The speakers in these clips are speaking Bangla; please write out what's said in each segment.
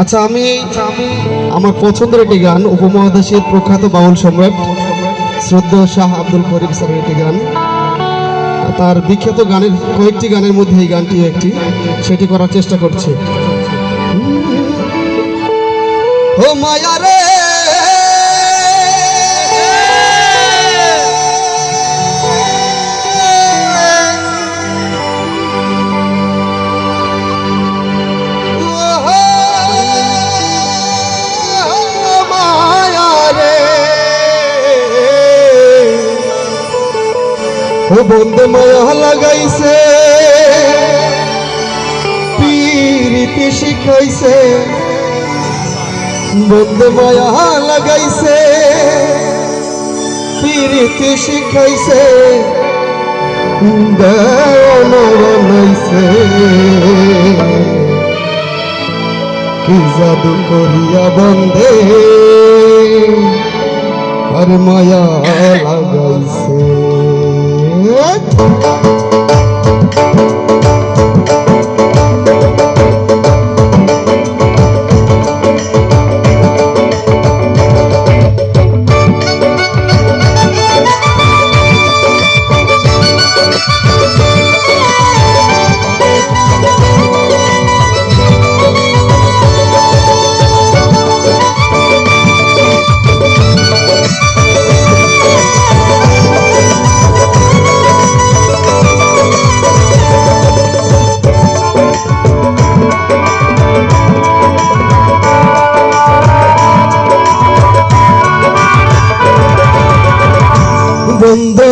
আচ্ছা আমি আমার পছন্দের একটি গান, উপমহাদেশের প্রখ্যাত বাউল সম্রাট শ্রদ্ধা শাহ আব্দুল করিম স্যারের একটি গান। তার বিখ্যাত গানের কয়েকটি গানের মধ্যে এই গানটি একটি, সেটি করার চেষ্টা করছে। ও মায়া ও বন্দে মায়া লাগাইছে, পীরিতি শিখাইছে। বন্দে মায়া লাগাইছে, পীরিতি শিখাইছে। কি জাদু করিয়া বন্দে, আর মায়া লাগাইছে। What?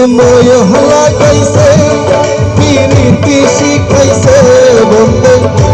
মোয় হলা কইছে পিরিতি শিখাইছে বন্ধু?